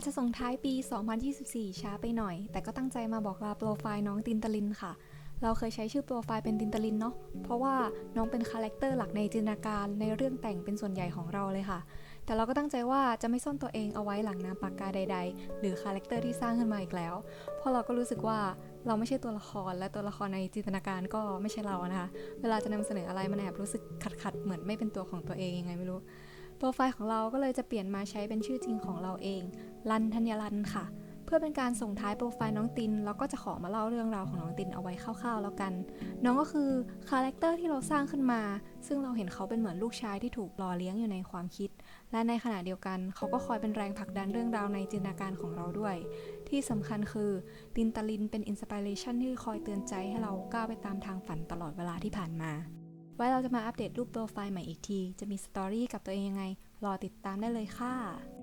อาจจะส่งท้ายปี 2024 ช้าไปหน่อย แต่ก็ตั้งใจมาบอกลาโปรไฟล์น้องตินตลินค่ะ เราเคยใช้ชื่อโปรไฟล์เป็นตินตลินเนาะ เพราะว่าน้องเป็นคาแรคเตอร์หลักในจินตนาการในเรื่องแต่งเป็นส่วนใหญ่ของเราเลยค่ะ แต่เราก็ตั้งใจว่าจะไม่ซ่อนตัวเองเอาไว้หลังนามปากกาใด ๆ หรือคาแรคเตอร์ที่สร้างขึ้นมาอีกแล้ว เพราะเราก็รู้สึกว่าเราไม่ใช่ตัวละครและตัวละครในจินตนาการก็ไม่ใช่เรานะคะ เวลาจะนำเสนออะไรมันแอบรู้สึกขัดๆเหมือนไม่เป็นตัวของตัวเองยังไงไม่รู้ โปรไฟล์ของเราก็เลยจะเปลี่ยนมาใช้เป็นชื่อจริงของเราเองรันธัญรันค่ะ เพื่อเป็นการส่งท้ายโปรไฟล์น้องตินแล้วก็จะขอมาเล่าเรื่องราวของน้องตินเอาไว้คร่าวๆแล้วกัน น้องก็คือคาแรคเตอร์ที่เราสร้างขึ้นมา ซึ่งเราเห็นเขาเป็นเหมือนลูกชายที่ถูกหล่อเลี้ยงอยู่ในความคิด และในขณะเดียวกัน เขาก็คอยเป็นแรงผลักดันเรื่องราวในจินตนาการของเราด้วย ที่สำคัญคือตินตาลินเป็นอินสปิเรชันที่คอยเตือนใจให้เราก้าวไปตามทางฝันตลอดเวลาที่ผ่านมา ไว้เราจะมาอัปเดตรูปโปรไฟล์ใหม่อีกที จะมีสตอรี่กับตัวเองยังไง รอติดตามได้เลยค่ะ